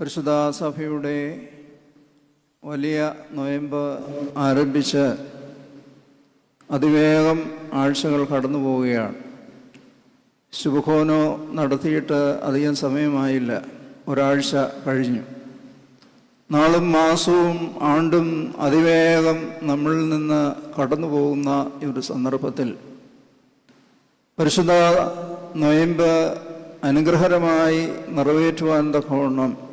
പരിശുദ്ധ സഭയുടെ വലിയ നൊയമ്പ് ആരംഭിച്ച് അതിവേഗം ആഴ്ചകൾ കടന്നു പോവുകയാണ്. ശുഭകോനോ നടത്തിയിട്ട് അധികം സമയമായില്ല. ഒരാഴ്ച കഴിഞ്ഞു. നാളും മാസവും ആണ്ടും അതിവേഗം നമ്മളിൽ നിന്ന് കടന്നു പോകുന്ന ഈ ഒരു സന്ദർഭത്തിൽ പരിശുദ്ധ നൊയമ്പ് അനുഗ്രഹരമായി നിറവേറ്റുവാൻ തക്കവണ്ണം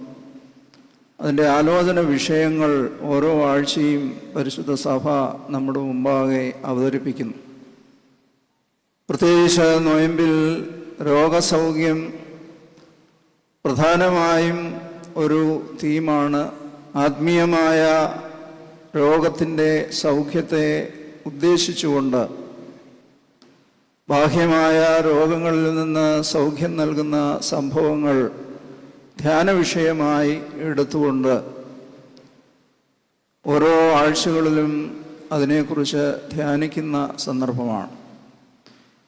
അതിന്റെ ആലോചന വിഷയങ്ങൾ ഓരോ ആഴ്ചയും പരിശുദ്ധ സഭ നമ്മുടെ മുമ്പാകെ അവതരിപ്പിക്കുന്നു. പ്രത്യേകിച്ച് നോയമ്പിൽ രോഗസൗഖ്യം പ്രധാനമായും ഒരു തീമാണ്. ആത്മീയമായ രോഗത്തിന്റെ സൗഖ്യത്തെ ഉദ്ദേശിച്ചുകൊണ്ട് ബാഹ്യമായ രോഗങ്ങളിൽ നിന്ന് സൗഖ്യം നൽകുന്ന സംഭവങ്ങൾ ധ്യാന വിഷയമായി എടുത്തുകൊണ്ട് ഓരോ ആഴ്ചകളിലും അതിനെക്കുറിച്ച് ധ്യാനിക്കുന്ന സന്ദർഭമാണ്.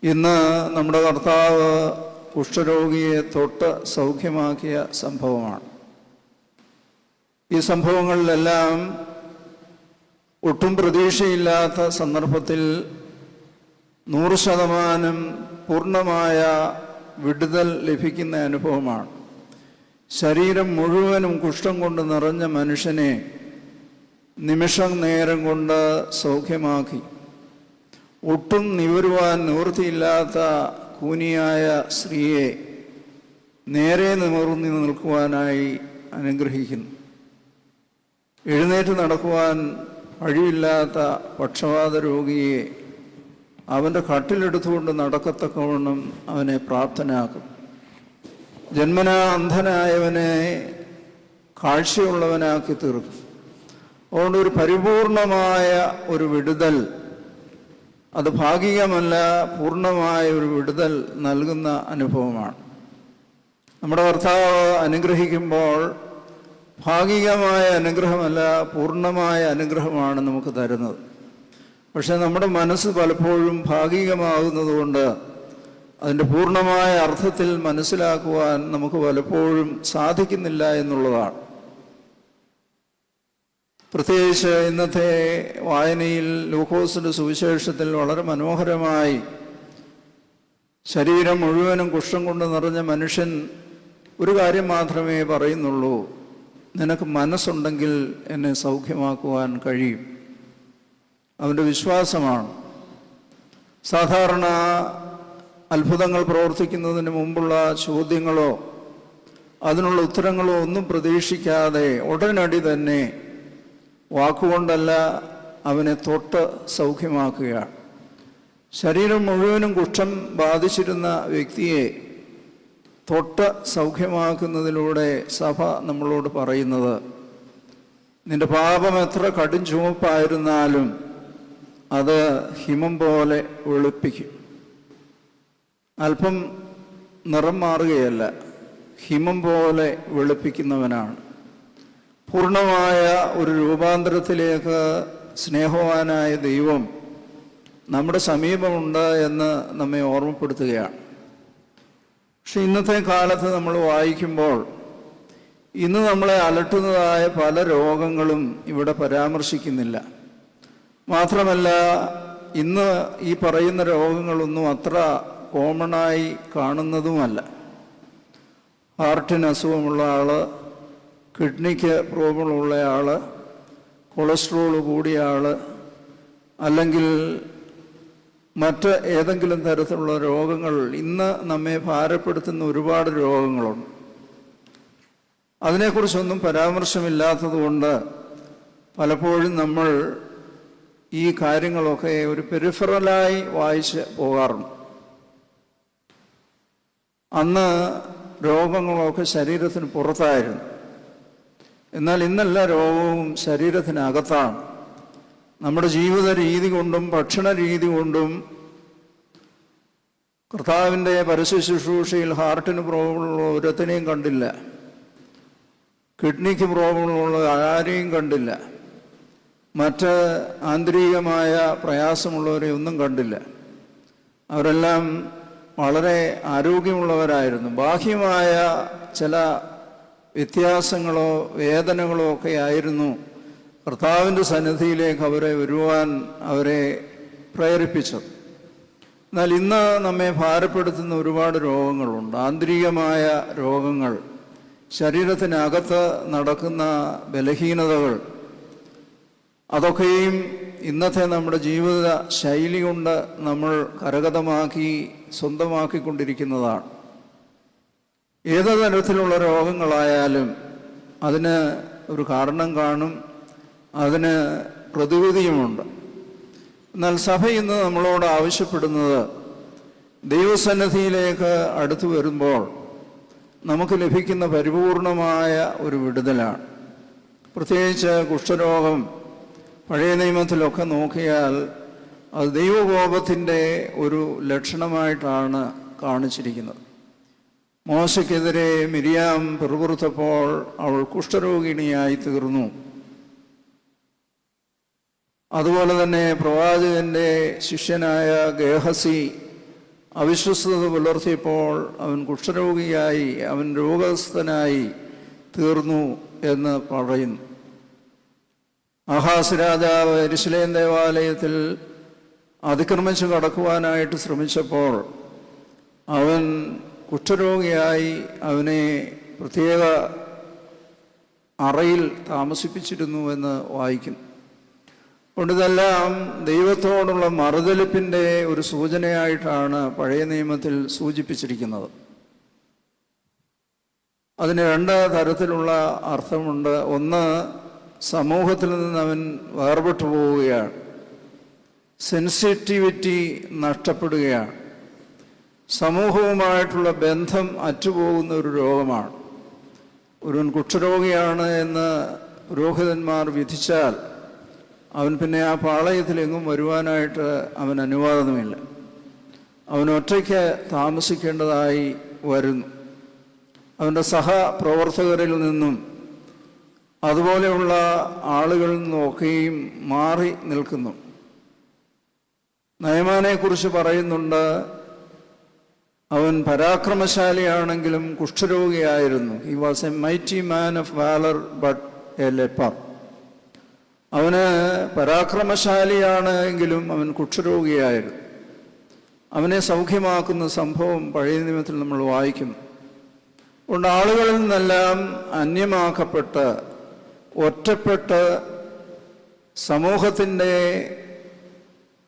ഇന്ന് നമ്മുടെ കർത്താവ് കുഷ്ഠരോഗിയെ തൊട്ട് സൗഖ്യമാക്കിയ സംഭവമാണ്. ഈ സംഭവങ്ങളിലെല്ലാം ഒട്ടും പ്രതീക്ഷയില്ലാത്ത സന്ദർഭത്തിൽ നൂറ് ശതമാനം പൂർണമായ വിടുതൽ ലഭിക്കുന്ന അനുഭവമാണ്. ശരീരം മുഴുവനും കുഷ്ഠം കൊണ്ട് നിറഞ്ഞ മനുഷ്യനെ നിമിഷം നേരം കൊണ്ട് സൗഖ്യമാക്കി. ഒട്ടും നിവരുവാൻ നിവൃത്തിയില്ലാത്ത കൂനിയായ സ്ത്രീയെ നേരെ നിവർന്നു നിൽക്കുവാനായി അനുഗ്രഹിക്കുന്നു. എഴുന്നേറ്റ് നടക്കുവാൻ വഴിയില്ലാത്ത പക്ഷപാത രോഗിയെ അവന്റെ കട്ടിലെടുത്തുകൊണ്ട് നടക്കത്തക്കവണ്ണം അവനെ പ്രാപ്തനാക്കും. ജന്മന അന്ധനായവനെ കാഴ്ചയുള്ളവനാക്കി തീർക്കും അതുകൊണ്ട് ഒരു പരിപൂർണമായ ഒരു വിടുതൽ അത് ഭാഗികമല്ല പൂർണമായ ഒരു വിടുതൽ നൽകുന്ന അനുഭവമാണ്. നമ്മുടെ കർത്താവ് അനുഗ്രഹിക്കുമ്പോൾ ഭാഗികമായ അനുഗ്രഹമല്ല പൂർണമായ അനുഗ്രഹമാണ് നമുക്ക് തരുന്നത്. പക്ഷെ നമ്മുടെ മനസ്സ് പലപ്പോഴും ഭാഗികമാകുന്നതുകൊണ്ട് അതിന്റെ പൂർണമായ അർത്ഥത്തിൽ മനസ്സിലാക്കുവാൻ നമുക്ക് പലപ്പോഴും സാധിക്കുന്നില്ല എന്നുള്ളതാണ്. പ്രത്യേകിച്ച് ഇന്നത്തെ വായനയിൽ ലൂക്കോസിന്റെ സുവിശേഷത്തിൽ വളരെ മനോഹരമായി ശരീരം മുഴുവനും കുഷ്ഠം കൊണ്ട് നിറഞ്ഞ മനുഷ്യൻ ഒരു കാര്യം മാത്രമേ പറയുന്നുള്ളൂ. നിനക്ക് മനസ്സുണ്ടെങ്കിൽ എന്നെ സൗഖ്യമാക്കുവാൻ കഴിയും. അവന്റെ വിശ്വാസമാണ്. സാധാരണ അത്ഭുതങ്ങൾ പ്രവർത്തിക്കുന്നതിന് മുമ്പുള്ള ചോദ്യങ്ങളോ അതിനുള്ള ഉത്തരങ്ങളോ ഒന്നും പ്രതീക്ഷിക്കാതെ ഉടനടി തന്നെ വാക്കുകൊണ്ടല്ല അവനെ തൊട്ട് സൗഖ്യമാക്കുകയാണ് ശരീരം മുഴുവനും കുഷ്ഠം ബാധിച്ചിരുന്ന വ്യക്തിയെ തൊട്ട് സൗഖ്യമാക്കുന്നതിലൂടെ സഭ നമ്മളോട് പറയുന്നത് നിന്റെ പാപം എത്ര കടും ചുമപ്പായിരുന്നാലും അത് ഹിമം പോലെ വെളുപ്പിക്കും. അല്പം നിറം മാറുകയല്ല ഹിമം പോലെ വെളുപ്പിക്കുന്നവനാണ്. പൂർണമായ ഒരു രൂപാന്തരത്തിലേക്ക് സ്നേഹവാനായ ദൈവം നമ്മുടെ സമീപമുണ്ട് എന്ന് നമ്മെ ഓർമ്മപ്പെടുത്തുകയാണ്. പക്ഷെ ഇന്നത്തെ കാലത്ത് നമ്മൾ വായിക്കുമ്പോൾ ഇന്ന് നമ്മളെ അലട്ടുന്നതായ പല രോഗങ്ങളും ഇവിടെ പരാമർശിക്കുന്നില്ല. മാത്രമല്ല ഇന്ന് ഈ പറയുന്ന രോഗങ്ങളൊന്നും അത്ര കോമണായി കാണുന്നതുമല്ല. ഹാർട്ടിന് അസുഖമുള്ള ആൾ കിഡ്നിക്ക് പ്രോബ്ലമുള്ള ആൾ കൊളസ്ട്രോൾ കൂടിയ ആൾ അല്ലെങ്കിൽ മറ്റ് ഏതെങ്കിലും തരത്തിലുള്ള രോഗങ്ങൾ ഇന്ന് നമ്മെ ഭാരപ്പെടുത്തുന്ന ഒരുപാട് രോഗങ്ങളുണ്ട്. അതിനെക്കുറിച്ചൊന്നും പരാമർശമില്ലാത്തതുകൊണ്ട് പലപ്പോഴും നമ്മൾ ഈ കാര്യങ്ങളൊക്കെ ഒരു പെരിഫറലായി വായിച്ച് പോകാറുണ്ട്. അന്ന് രോഗങ്ങളൊക്കെ ശരീരത്തിന് പുറത്തായിരുന്നു. എന്നാൽ ഇന്നല്ല രോഗവും ശരീരത്തിനകത്താണ്. നമ്മുടെ ജീവിത രീതി കൊണ്ടും ഭക്ഷണ രീതി കൊണ്ടും കർത്താവിന്റെ പരസ്യ ശുശ്രൂഷയിൽ ഹാർട്ടിന് പ്രോബ്ലമുള്ള ഒരുത്തിനെയും കണ്ടില്ല. കിഡ്നിക്ക് പ്രോബ്ലമുള്ള ആരെയും കണ്ടില്ല. മറ്റ് ആന്തരികമായ പ്രയാസമുള്ളവരെ ഒന്നും കണ്ടില്ല. അവരെല്ലാം വളരെ ആരോഗ്യമുള്ളവരായിരുന്നു. ബാഹ്യമായ ചില വ്യത്യാസങ്ങളോ വേദനകളോ ഒക്കെ ആയിരുന്നു. കർത്താവിന്റെ സന്നിധിയിലേക്ക് അവരെ വരുവാൻ അവരെ പ്രേരിപ്പിച്ചത്. എന്നാൽ ഇന്ന് നമ്മെ ഭാരപ്പെടുത്തുന്ന ഒരുപാട് രോഗങ്ങളുണ്ട്. ആന്തരികമായ രോഗങ്ങൾ ശരീരത്തിനകത്ത് നടക്കുന്ന ബലഹീനതകൾ അതൊക്കെയും ഇന്നത്തെ നമ്മുടെ ജീവിത ശൈലി കൊണ്ട് നമ്മൾ കരഗതമാക്കി സ്വന്തമാക്കിക്കൊണ്ടിരിക്കുന്നതാണ്. ഏത് തരത്തിലുള്ള രോഗങ്ങളായാലും അതിന് ഒരു കാരണം കാണും അതിന് പ്രതിവിധിയുമുണ്ട്. എന്നാൽ സഭ ഇന്ന് നമ്മളോട് ആവശ്യപ്പെടുന്നത് ദൈവസന്നിധിയിലേക്ക് അടുത്തു വരുമ്പോൾ നമുക്ക് ലഭിക്കുന്ന പരിപൂർണമായ ഒരു വിടുതലാണ്. പ്രത്യേകിച്ച് കുഷ്ഠരോഗം പഴയ നിയമത്തിലൊക്കെ നോക്കിയാൽ അത് ദൈവകോപത്തിന്റെ ഒരു ലക്ഷണമായിട്ടാണ് കാണിച്ചിരിക്കുന്നത്. മോശയ്ക്കെതിരെ മിരിയാം പിറുപുറുത്തപ്പോൾ അവൾ കുഷ്ഠരോഗിണിയായി തീർന്നു അതുപോലെ തന്നെ പ്രവാചകന്റെ ശിഷ്യനായ ഗേഹസി അവിശ്വസ്തത പുലർത്തിയപ്പോൾ അവൻ കുഷ്ഠരോഗിയായി അവൻ രോഗസ്ഥനായി തീർന്നു എന്ന് പറയുന്നു. ആഹാസ് രാജാവ് എരിശിലേൻ ദേവാലയത്തിൽ അതിക്രമിച്ച് കടക്കുവാനായിട്ട് ശ്രമിച്ചപ്പോൾ അവൻ കുഷ്ഠരോഗിയായി അവനെ പ്രത്യേക അറയിൽ താമസിപ്പിച്ചിരുന്നു എന്ന് വായിക്കും. അതുകൊണ്ട് ഇതെല്ലാം ദൈവത്തോടുള്ള മറുതലിപ്പിന്റെ ഒരു സൂചനയായിട്ടാണ് പഴയ നിയമത്തിൽ സൂചിപ്പിച്ചിരിക്കുന്നത്. അതിന് രണ്ട് തരത്തിലുള്ള അർത്ഥമുണ്ട്. ഒന്ന് സമൂഹത്തിൽ നിന്ന് അവൻ വേർപെട്ടു പോവുകയാണ്. സെൻസിറ്റിവിറ്റി നഷ്ടപ്പെടുകയാണ്. സമൂഹവുമായിട്ടുള്ള ബന്ധം അറ്റുപോകുന്ന ഒരു രോഗമാണ്. ഒരുവൻ കുഷ്ഠരോഗിയാണ് എന്ന് പുരോഹിതന്മാർ വിധിച്ചാൽ അവൻ പിന്നെ ആ പാളയത്തിലെങ്ങും വരുവാനായിട്ട് അവൻ അനുവാദമില്ല. അവൻ ഒറ്റയ്ക്ക് താമസിക്കേണ്ടതായി വരുന്നു. അവന്റെ സഹപ്രവർത്തകരിൽ നിന്നും അതുപോലെയുള്ള ആളുകളിൽ നിന്നൊക്കെയും മാറി നിൽക്കുന്നു. നയമാനെക്കുറിച്ച് പറയുന്നുണ്ട്. അവൻ പരാക്രമശാലിയാണെങ്കിലും കുഷ്ഠരോഗിയായിരുന്നു. He was a mighty man of valour but a leper അവന് പരാക്രമശാലിയാണ് എങ്കിലും അവൻ കുഷ്ഠരോഗിയായിരുന്നു. അവനെ സൗഖ്യമാക്കുന്ന സംഭവം പഴയ നിയമത്തിൽ നമ്മൾ വായിക്കുന്നു അതുകൊണ്ട് ആളുകളിൽ നിന്നെല്ലാം അന്യമാക്കപ്പെട്ട് ഒറ്റപ്പെട്ട് സമൂഹത്തിന്റെ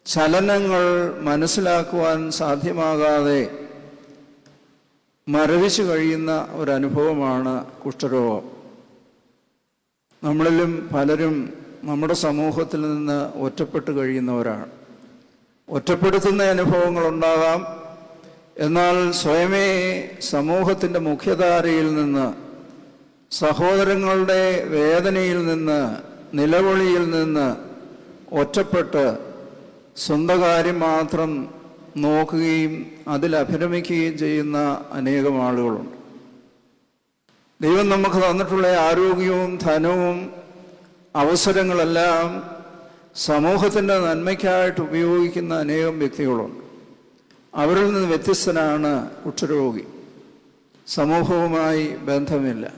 ചലനങ്ങൾ മനസ്സിലാക്കുവാൻ സാധ്യമാകാതെ മരവിച്ചു കഴിയുന്ന ഒരനുഭവമാണ് കുഷ്ഠരോഗം. നമ്മളിലും പലരും നമ്മുടെ സമൂഹത്തിൽ നിന്ന് ഒറ്റപ്പെട്ട് കഴിയുന്നവരാണ്. ഒറ്റപ്പെടുത്തുന്ന അനുഭവങ്ങളുണ്ടാകാം. എന്നാൽ സ്വയമേ സമൂഹത്തിന്റെ മുഖ്യധാരയിൽ നിന്ന് സഹോദരങ്ങളുടെ വേദനയിൽ നിന്ന് നിലവിളിയിൽ നിന്ന് ഒറ്റപ്പെട്ട് സ്വന്തം കാര്യം മാത്രം നോക്കുകയും അതിൽ അഭിരമിക്കുകയും ചെയ്യുന്ന അനേകം ആളുകളുണ്ട്. ദൈവം നമുക്ക് തന്നിട്ടുള്ള ആരോഗ്യവും ധനവും അവസരങ്ങളെല്ലാം സമൂഹത്തിന്റെ നന്മയ്ക്കായിട്ട് ഉപയോഗിക്കുന്ന അനേകം വ്യക്തികളുണ്ട്. അവരിൽ നിന്ന് വ്യത്യസ്തനാണ് കുഷ്ഠരോഗി. സമൂഹവുമായി ബന്ധമില്ല.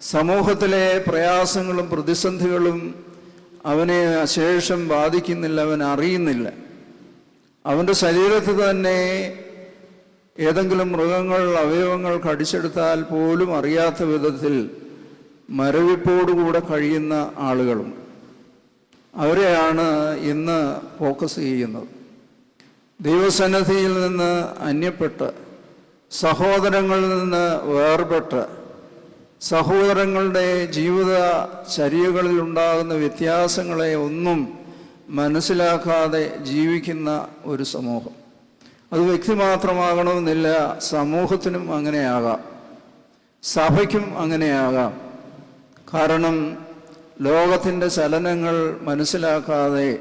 സമൂഹത്തിലെ പ്രയാസങ്ങളും പ്രതിസന്ധികളും അവനെ ശേഷം ബാധിക്കുന്നില്ല അവൻ അറിയുന്നില്ല. അവന്റെ ശരീരത്തിൽ തന്നെ ഏതെങ്കിലും മൃഗങ്ങൾ അവയവങ്ങൾ കടിച്ചെടുത്താൽ പോലും അറിയാത്ത വിധത്തിൽ മരവിപ്പോടുകൂടെ കഴിയുന്ന ആളുകളുണ്ട് അവരെയാണ് ഇന്ന് ഫോക്കസ് ചെയ്യുന്നത്. ദൈവസന്നദ്ധിയിൽ നിന്ന് അന്യപ്പെട്ട് സഹോദരങ്ങളിൽ നിന്ന് വേർപെട്ട് സഹോദരങ്ങളുടെ ജീവിത ചര്യകളിൽ ഉണ്ടാകുന്ന വ്യത്യാസങ്ങളെ ഒന്നും മനസ്സിലാക്കാതെ ജീവിക്കുന്ന ഒരു സമൂഹം. അത് വ്യക്തി മാത്രമാകണമെന്നില്ല സമൂഹത്തിനും അങ്ങനെയാകാം സഭയ്ക്കും അങ്ങനെയാകാം. കാരണം ലോകത്തിന്റെ ചലനങ്ങൾ മനസ്സിലാക്കാതെ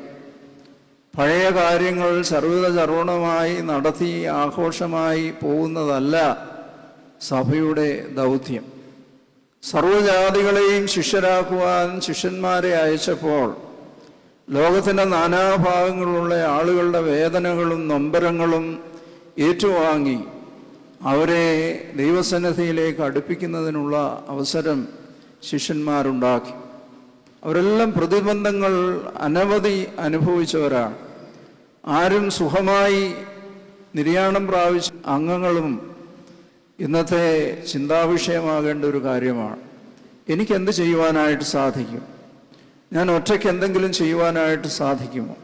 പഴയ കാര്യങ്ങൾ സർവത ചർവണമായി നടത്തി ആഘോഷമായി പോകുന്നതല്ല സഭയുടെ ദൗത്യം. സർവജാതികളെയും ശിഷ്യരാക്കുവാൻ ശിഷ്യന്മാരെ അയച്ചപ്പോൾ ലോകത്തിന്റെ നാനാഭാഗങ്ങളിലുള്ള ആളുകളുടെ വേദനകളും നൊമ്പരങ്ങളും ഏറ്റുവാങ്ങി അവരെ ദൈവസന്നദ്ധിയിലേക്ക് അടുപ്പിക്കുന്നതിനുള്ള അവസരം ശിഷ്യന്മാരുണ്ടാക്കി. അവരെല്ലാം പ്രതിബന്ധങ്ങൾ അനവധി അനുഭവിച്ചവരാണ്. ആരും സുഖമായി നിര്യാണം പ്രാപിച്ച അംഗങ്ങളും ഇന്നത്തെ ചിന്താവിഷയമാകേണ്ട ഒരു കാര്യമാണ്. എനിക്ക് എന്ത് ചെയ്യുവാനായിട്ട് സാധിക്കും? ഞാൻ ഒറ്റയ്ക്ക് എന്തെങ്കിലും ചെയ്യുവാനായിട്ട് സാധിക്കുമോ?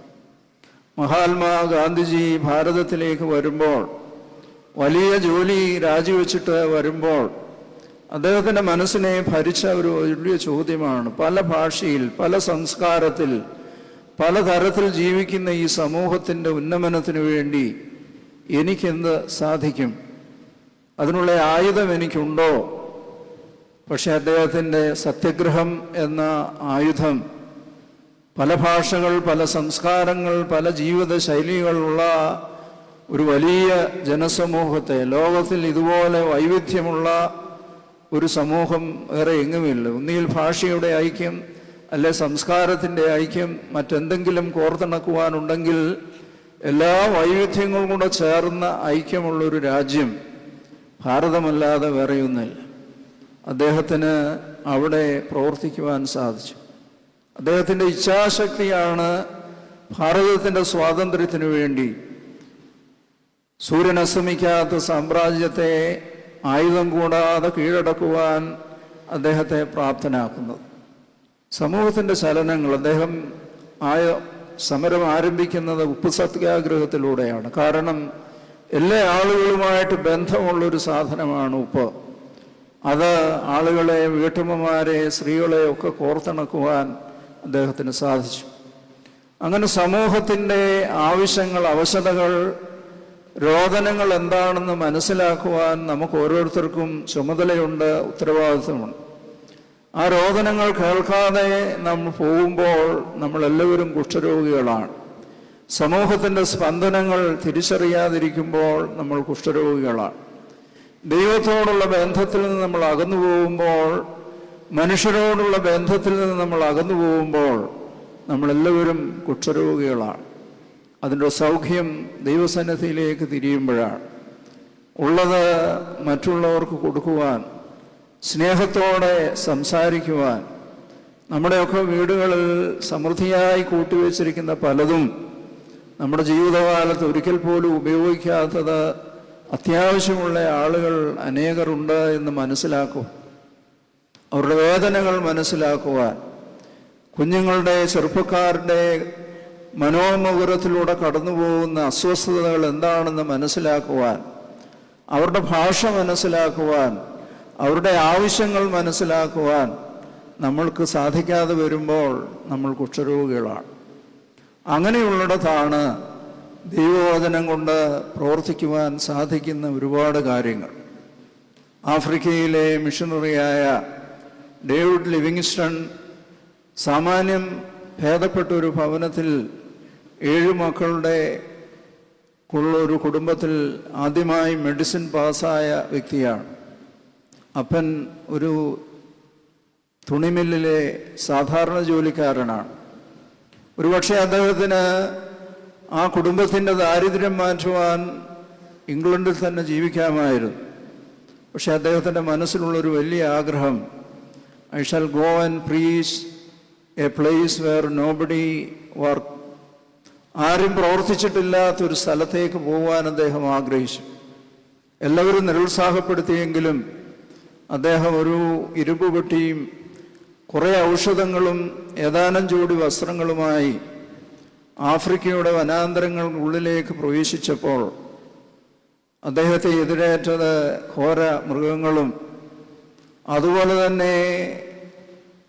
മഹാത്മാ ഗാന്ധിജി ഭാരതത്തിലേക്ക് വരുമ്പോൾ വലിയ ജോലി രാജിവെച്ചിട്ട് വരുമ്പോൾ അദ്ദേഹത്തിന്റെ മനസ്സിനെ ഭരിച്ച ഒരു വലിയ ചോദ്യമാണ്. പല ഭാഷയിൽ പല സംസ്കാരത്തിൽ പല തരത്തിൽ ജീവിക്കുന്ന ഈ സമൂഹത്തിന്റെ ഉന്നമനത്തിന് വേണ്ടി എനിക്കെന്ത് സാധിക്കും? അതിനുള്ള ആയുധം എനിക്കുണ്ടോ? പക്ഷേ അദ്ദേഹത്തിന്റെ സത്യഗ്രഹം എന്ന ആയുധം പല ഭാഷകൾ പല സംസ്കാരങ്ങൾ പല ജീവിത ശൈലികളുള്ള ഒരു വലിയ ജനസമൂഹത്തെ ലോകത്തിൽ ഇതുപോലെ വൈവിധ്യമുള്ള ഒരു സമൂഹം വേറെ എങ്ങുമില്ല. ഒന്നിയിൽ ഭാഷയുടെ ഐക്യം അല്ലെ സംസ്കാരത്തിന്റെ ഐക്യം മറ്റെന്തെങ്കിലും കോർത്തിണക്കുവാനുണ്ടെങ്കിൽ എല്ലാ വൈവിധ്യങ്ങളും കൂടെ ചേർന്ന ഐക്യമുള്ളൊരു രാജ്യം. ഭാരതമല്ലാതെ വേറെയൊന്നുമില്ല. അദ്ദേഹത്തിന് അവിടെ പ്രവർത്തിക്കുവാൻ സാധിച്ചു. അദ്ദേഹത്തിന്റെ ഇച്ഛാശക്തിയാണ് ഭാരതത്തിന്റെ സ്വാതന്ത്ര്യത്തിനു വേണ്ടി സൂര്യൻ അസ്തമിക്കാത്ത സാമ്രാജ്യത്തെ ആയുധം കൂടാതെ കീഴടക്കുവാൻ അദ്ദേഹത്തെ പ്രാപ്തനാക്കുന്നത്. സമൂഹത്തിന്റെ ചലനങ്ങൾ അദ്ദേഹം ആയ സമരം ആരംഭിക്കുന്നത് ഉപ്പ് സത്യാഗ്രഹത്തിലൂടെയാണ്. കാരണം എല്ലാ ആളുകളുമായിട്ട് ബന്ധമുള്ളൊരു സാധനമാണ് ഉപ്പ്. അത് ആളുകളെ വീട്ടമ്മമാരെ സ്ത്രീകളെ ഒക്കെ കോർത്തിണക്കുവാൻ അദ്ദേഹത്തിന് സാധിച്ചു. അങ്ങനെ സമൂഹത്തിന്റെ ആവശ്യങ്ങൾ അവശതകൾ രോദനങ്ങൾ എന്താണെന്ന് മനസ്സിലാക്കുവാൻ നമുക്ക് ഓരോരുത്തർക്കും ചുമതലയുണ്ട് ഉത്തരവാദിത്വമുണ്ട്. ആ രോദനങ്ങൾ കേൾക്കാതെ നമ്മൾ പോകുമ്പോൾ നമ്മളെല്ലാവരും കുഷ്ഠരോഗികളാണ്. സമൂഹത്തിന്റെ സ്പന്ദനങ്ങൾ തിരിച്ചറിയാതിരിക്കുമ്പോൾ നമ്മൾ കുഷ്ഠരോഗികളാണ്. ദൈവത്തോടുള്ള ബന്ധത്തിൽ നിന്ന് നമ്മൾ അകന്നു പോകുമ്പോൾ മനുഷ്യരോടുള്ള ബന്ധത്തിൽ നിന്ന് നമ്മൾ അകന്നു പോകുമ്പോൾ നമ്മളെല്ലാവരും കുഷ്ഠരോഗികളാണ്. അതിന്റെ സൗഖ്യം ദൈവസന്നിധിയിലേക്ക് തിരിയുമ്പോഴാണ്. ഉള്ളത് മറ്റുള്ളവർക്ക് കൊടുക്കുവാൻ സ്നേഹത്തോടെ സംസാരിക്കുവാൻ നമ്മുടെയൊക്കെ വീടുകളിൽ സമൃദ്ധിയായി കൂട്ടിവെച്ചിരിക്കുന്ന പലതും നമ്മുടെ ജീവിതകാലത്ത് ഒരിക്കൽ പോലും ഉപയോഗിക്കാത്തത് അത്യാവശ്യമുള്ള ആളുകൾ അനേകരുണ്ട് എന്ന് മനസ്സിലാക്കും. അവരുടെ വേദനകൾ മനസ്സിലാക്കുവാൻ. കുഞ്ഞുങ്ങളുടെ ചെറുപ്പക്കാരുടെ മനോമുകുരത്തിലൂടെ കടന്നു പോകുന്ന അസ്വസ്ഥതകൾ എന്താണെന്ന് മനസ്സിലാക്കുവാൻ. അവരുടെ ഭാഷ മനസ്സിലാക്കുവാൻ. അവരുടെ ആവശ്യങ്ങൾ മനസ്സിലാക്കുവാൻ. നമ്മൾക്ക് സാധിക്കാതെ വരുമ്പോൾ നമ്മൾ കുഷ്ഠരോഗികളാണ്. അങ്ങനെയുള്ളിടത്താണ് ദൈവവചനം കൊണ്ട് പ്രവർത്തിക്കുവാൻ സാധിക്കുന്ന ഒരുപാട് കാര്യങ്ങൾ. ആഫ്രിക്കയിലെ മിഷണറിയായ ഡേവിഡ് ലിവിങ്സ്റ്റൺ സാമാന്യം ഭേദപ്പെട്ട ഒരു ഭവനത്തിൽ ഏഴ് മക്കളുടെ ഒരു കുടുംബത്തിൽ ആദ്യമായി മെഡിസിൻ പാസ്സായ വ്യക്തിയാണ്. അപ്പൻ ഒരു തുണിമില്ലിലെ സാധാരണ ജോലിക്കാരനാണ്. ഒരുപക്ഷെ അദ്ദേഹത്തിന് ആ കുടുംബത്തിന്റെ ദാരിദ്ര്യം മാറ്റുവാൻ ഇംഗ്ലണ്ടിൽ തന്നെ ജീവിക്കാമായിരുന്നു. പക്ഷേ അദ്ദേഹത്തിന്റെ മനസ്സിലുള്ളൊരു വലിയ ആഗ്രഹം I shall go and preach a place where nobody work ആരും പ്രവർത്തിച്ചിട്ടില്ലാത്തൊരു സ്ഥലത്തേക്ക് പോകാൻ അദ്ദേഹം ആഗ്രഹിച്ചു. എല്ലാവരും നിരുത്സാഹപ്പെടുത്തിയെങ്കിലും അദ്ദേഹം ഒരു ഇരുമ്പ് പെട്ടിയും കുറേ ഔഷധങ്ങളും ഏതാനും ജോഡി വസ്ത്രങ്ങളുമായി ആഫ്രിക്കയുടെ വനാന്തരങ്ങൾക്കുള്ളിലേക്ക് പ്രവേശിച്ചപ്പോൾ അദ്ദേഹത്തെ എതിരേറ്റത് ഘോര മൃഗങ്ങളും അതുപോലെ തന്നെ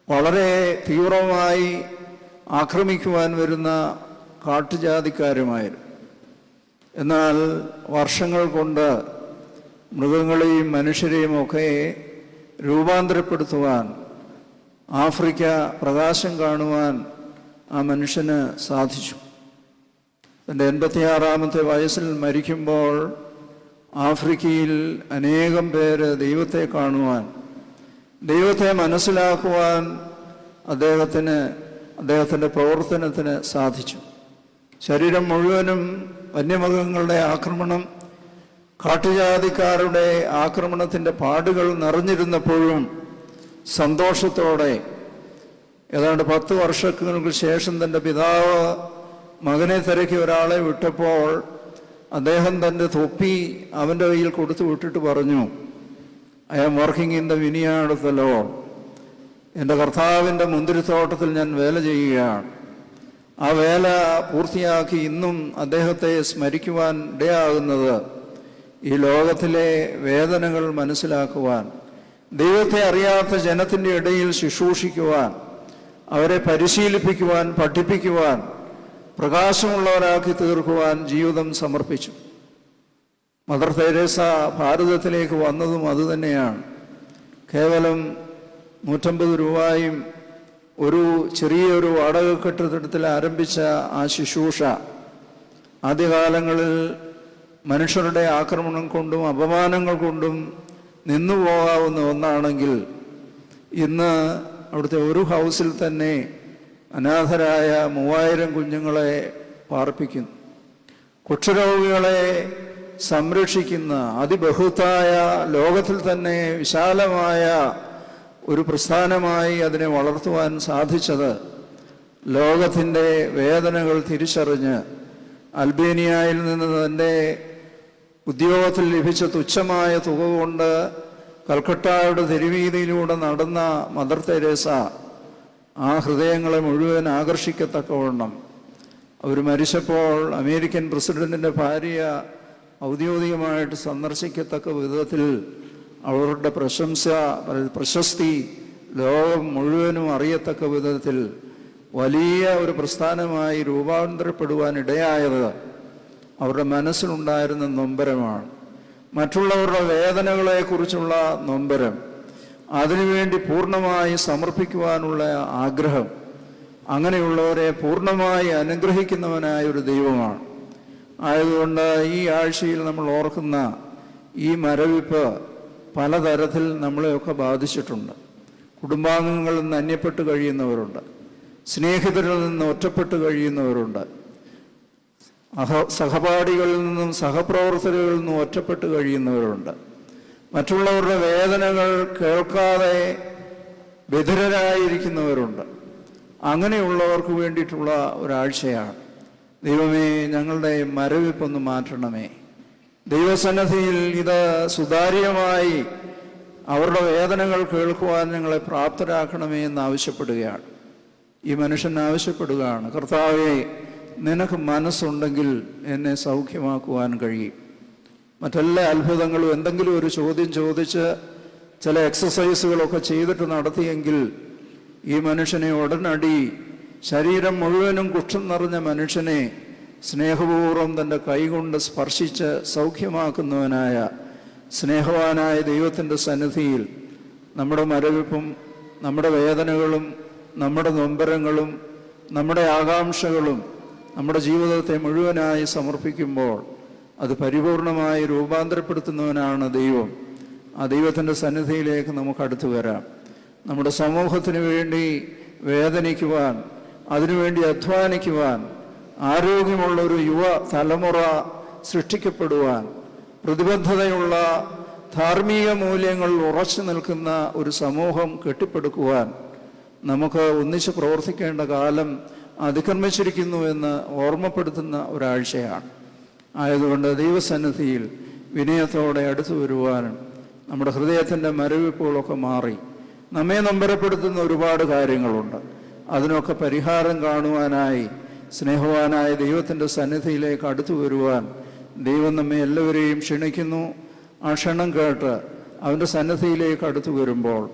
വളരെ തീവ്രമായി ആക്രമിക്കുവാൻ വരുന്ന കാട്ടുജാതിക്കാരുമായിരുന്നു. എന്നാൽ വർഷങ്ങൾ കൊണ്ട് മൃഗങ്ങളെയും മനുഷ്യരെയും ഒക്കെ രൂപാന്തരപ്പെടുത്തുവാൻ ആഫ്രിക്ക പ്രകാശം കാണുവാൻ ആ മനുഷ്യന് സാധിച്ചു. തന്റെ എൺപത്തിയാറാമത്തെ വയസ്സിൽ മരിക്കുമ്പോൾ ആഫ്രിക്കയിൽ അനേകം പേര് ദൈവത്തെ കാണുവാൻ ദൈവത്തെ മനസ്സിലാക്കുവാൻ അദ്ദേഹത്തിന് അദ്ദേഹത്തിന്റെ പ്രവർത്തനത്തിന് സാധിച്ചു. ശരീരം മുഴുവനും വന്യമൃഗങ്ങളുടെ ആക്രമണം കാട്ടുജാതിക്കാരുടെ ആക്രമണത്തിന്റെ പാടുകൾ നിറഞ്ഞിരുന്നപ്പോഴും സന്തോഷത്തോടെ ഏതാണ്ട് പത്ത് വർഷങ്ങൾക്ക് ശേഷം തന്റെ പിതാവ് മകനെ തിരക്കി ഒരാളെ വിട്ടപ്പോൾ അദ്ദേഹം തന്റെ തൊപ്പി അവന്റെ കയ്യിൽ കൊടുത്തു വിട്ടിട്ട് പറഞ്ഞു I am working in the of the എന്റെ കർത്താവിന്റെ മുന്തിരിത്തോട്ടത്തിൽ ഞാൻ വേല ചെയ്യുകയാണ്. ആ വേല പൂർത്തിയാക്കി ഇന്നും അദ്ദേഹത്തെ സ്മരിക്കുവാൻ ഇടയാകുന്നത് ഈ ലോകത്തിലെ വേദനകൾ മനസ്സിലാക്കുവാൻ. ദൈവത്തെ അറിയാത്ത ജനത്തിന്റെ ഇടയിൽ ശുശ്രൂഷിക്കുവാൻ അവരെ പരിശീലിപ്പിക്കുവാൻ പഠിപ്പിക്കുവാൻ പ്രകാശമുള്ളവരാക്കി തീർക്കുവാൻ ജീവിതം സമർപ്പിച്ചു. മദർ തെരേസ ഭാരതത്തിലേക്ക് വന്നതും അതുതന്നെയാണ് കേവലം നൂറ്റമ്പത് രൂപയും ഒരു ചെറിയൊരു വാടക കെട്ടിടത്തിൽ ആരംഭിച്ച ആ ശുശ്രൂഷ ആദ്യകാലങ്ങളിൽ മനുഷ്യരുടെ ആക്രമണം കൊണ്ടും അപമാനങ്ങൾ കൊണ്ടും നിന്നു പോകാവുന്ന ഒന്നാണെങ്കിൽ ഇന്ന് അവിടുത്തെ ഒരു ഹൗസിൽ തന്നെ അനാഥരായ മൂവായിരം കുഞ്ഞുങ്ങളെ പാർപ്പിക്കുന്നു. കുക്ഷരോഗികളെ സംരക്ഷിക്കുന്ന അതിബഹുത്തായ ലോകത്തിൽ തന്നെ വിശാലമായ ഒരു പ്രസ്ഥാനമായി അതിനെ വളർത്തുവാൻ സാധിച്ചത് ലോകത്തിന്റെ വേദനകൾ തിരിച്ചറിഞ്ഞ് അൽബേനിയയിൽ നിന്ന് തന്റെ ഉദ്യോഗത്തിൽ ലഭിച്ച തുച്ഛമായ തുക കൊണ്ട് കൽക്കട്ടയുടെ തെരുവീതിയിലൂടെ നടന്ന മദർ തെരേസ ആ ഹൃദയങ്ങളെ മുഴുവൻ ആകർഷിക്കത്തക്കവണ്ണം. അവർ മരിച്ചപ്പോൾ അമേരിക്കൻ പ്രസിഡന്റിന്റെ ഭാര്യ ഔദ്യോഗികമായിട്ട് സന്ദർശിക്കത്തക്ക വിധത്തിൽ അവരുടെ പ്രശംസ പ്രശസ്തി ലോകം മുഴുവനും അറിയത്തക്ക വിധത്തിൽ വലിയ ഒരു പ്രസ്ഥാനമായി രൂപാന്തരപ്പെടുവാൻ ഇടയായത് അവരുടെ മനസ്സിലുണ്ടായിരുന്ന നൊമ്പരമാണ്. മറ്റുള്ളവരുടെ വേദനകളെക്കുറിച്ചുള്ള നൊമ്പരം. അതിനുവേണ്ടി പൂർണമായി സമർപ്പിക്കുവാനുള്ള ആഗ്രഹം. അങ്ങനെയുള്ളവരെ പൂർണമായി അനുഗ്രഹിക്കുന്നവനായ ഒരു ദൈവമാണ്. ആയതുകൊണ്ട് ഈ ആഴ്ചയിൽ നമ്മൾ ഓർക്കുന്ന ഈ മരവിപ്പ് പലതരത്തിൽ നമ്മളെയൊക്കെ ബാധിച്ചിട്ടുണ്ട്. കുടുംബാംഗങ്ങളിൽ നിന്ന് അന്യപ്പെട്ട് കഴിയുന്നവരുണ്ട്. സ്നേഹിതരിൽ നിന്ന് ഒറ്റപ്പെട്ട് കഴിയുന്നവരുണ്ട്. അഹ സഹപാഠികളിൽ നിന്നും സഹപ്രവർത്തകരിൽ നിന്നും ഒറ്റപ്പെട്ട് കഴിയുന്നവരുണ്ട്. മറ്റുള്ളവരുടെ വേദനകൾ കേൾക്കാതെ ബധിരരായിരിക്കുന്നവരുണ്ട് അങ്ങനെയുള്ളവർക്ക് വേണ്ടിയിട്ടുള്ള ഒരാഴ്ചയാണ്. ദൈവമേ ഞങ്ങളുടെ മരവിപ്പൊന്ന് മാറ്റണമേ. ദൈവസന്നദ്ധിയിൽ ഇത് സുതാര്യമായി അവരുടെ വേദനകൾ കേൾക്കുവാൻ ഞങ്ങളെ പ്രാപ്തരാക്കണമേ എന്ന് ആവശ്യപ്പെടുകയാണ്. ഈ മനുഷ്യൻ ആവശ്യപ്പെടുകയാണ്. കർത്താവെ നിനക്ക് മനസ്സുണ്ടെങ്കിൽ എന്നെ സൗഖ്യമാക്കുവാൻ കഴിയും. മറ്റെല്ലാ അത്ഭുതങ്ങളും എന്തെങ്കിലും ഒരു ചോദ്യം ചോദിച്ച് ചില എക്സസൈസുകളൊക്കെ ചെയ്തിട്ട് നടത്തിയെങ്കിൽ ഈ മനുഷ്യനെ ഉടനടി ശരീരം മുഴുവനും കുഷ്ഠം നിറഞ്ഞ മനുഷ്യനെ സ്നേഹപൂർവം തന്റെ കൈകൊണ്ട് സ്പർശിച്ച് സൗഖ്യമാക്കുന്നവനായ സ്നേഹവാനായ ദൈവത്തിന്റെ സന്നിധിയിൽ നമ്മുടെ മരവിപ്പും നമ്മുടെ വേദനകളും നമ്മുടെ നൊമ്പരങ്ങളും നമ്മുടെ ആകാംക്ഷകളും നമ്മുടെ ജീവിതത്തെ മുഴുവനായി സമർപ്പിക്കുമ്പോൾ അത് പരിപൂർണമായി രൂപാന്തരപ്പെടുത്തുന്നവനാണ് ദൈവം. ആ ദൈവത്തിന്റെ സന്നിധിയിലേക്ക് നമുക്ക് അടുത്തു വരാം. നമ്മുടെ സമൂഹത്തിന് വേണ്ടി വേദനിക്കുവാൻ അതിനുവേണ്ടി അധ്വാനിക്കുവാൻ ആരോഗ്യമുള്ള ഒരു യുവ തലമുറ സൃഷ്ടിക്കപ്പെടുവാൻ പ്രതിബദ്ധതയുള്ള ധാർമ്മിക മൂല്യങ്ങൾ ഉറച്ചു നിൽക്കുന്ന ഒരു സമൂഹം കെട്ടിപ്പടുക്കുവാൻ നമുക്ക് ഒന്നിച്ച് പ്രവർത്തിക്കേണ്ട കാലം അതിക്രമിച്ചിരിക്കുന്നു എന്ന് ഓർമ്മപ്പെടുത്തുന്ന ഒരാഴ്ചയാണ്. ആയതുകൊണ്ട് ദൈവസന്നിധിയിൽ വിനയത്തോടെ അടുത്തു വരുവാനും നമ്മുടെ ഹൃദയത്തിന്റെ മരവിപ്പുകളൊക്കെ മാറി നമ്മെ നമ്പരപ്പെടുത്തുന്ന ഒരുപാട് കാര്യങ്ങളുണ്ട്. അതിനൊക്കെ പരിഹാരം കാണുവാനായി സ്നേഹവാനായ ദൈവത്തിന്റെ സന്നിധിയിലേക്ക് അടുത്തു വരുവാൻ ദൈവം നമ്മെ എല്ലാവരെയും ക്ഷണിക്കുന്നു. ആ ക്ഷണം കേട്ട് അവന്റെ സന്നിധിയിലേക്ക് അടുത്തു വരുമ്പോൾ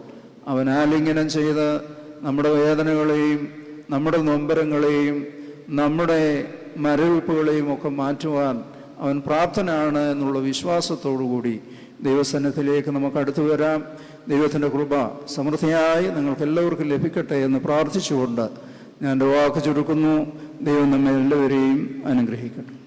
അവൻ ആലിംഗനം ചെയ്ത് നമ്മുടെ വേദനകളെയും നമ്മുടെ നൊമ്പരങ്ങളെയും നമ്മുടെ മരവിപ്പുകളെയും ഒക്കെ മാറ്റുവാൻ അവൻ പ്രാപ്തനാണ് എന്നുള്ള വിശ്വാസത്തോടുകൂടി ദൈവസന്നിധിയിലേക്ക് നമുക്ക് അടുത്തു വരാം. ദൈവത്തിന്റെ കൃപ സമൃദ്ധിയായി നിങ്ങൾക്ക് എല്ലാവർക്കും ലഭിക്കട്ടെ എന്ന് പ്രാർത്ഥിച്ചുകൊണ്ട് ഞാൻ വാക്ക് ചുരുക്കുന്നു. ദൈവം നമ്മെ എല്ലാവരെയും അനുഗ്രഹിക്കട്ടെ.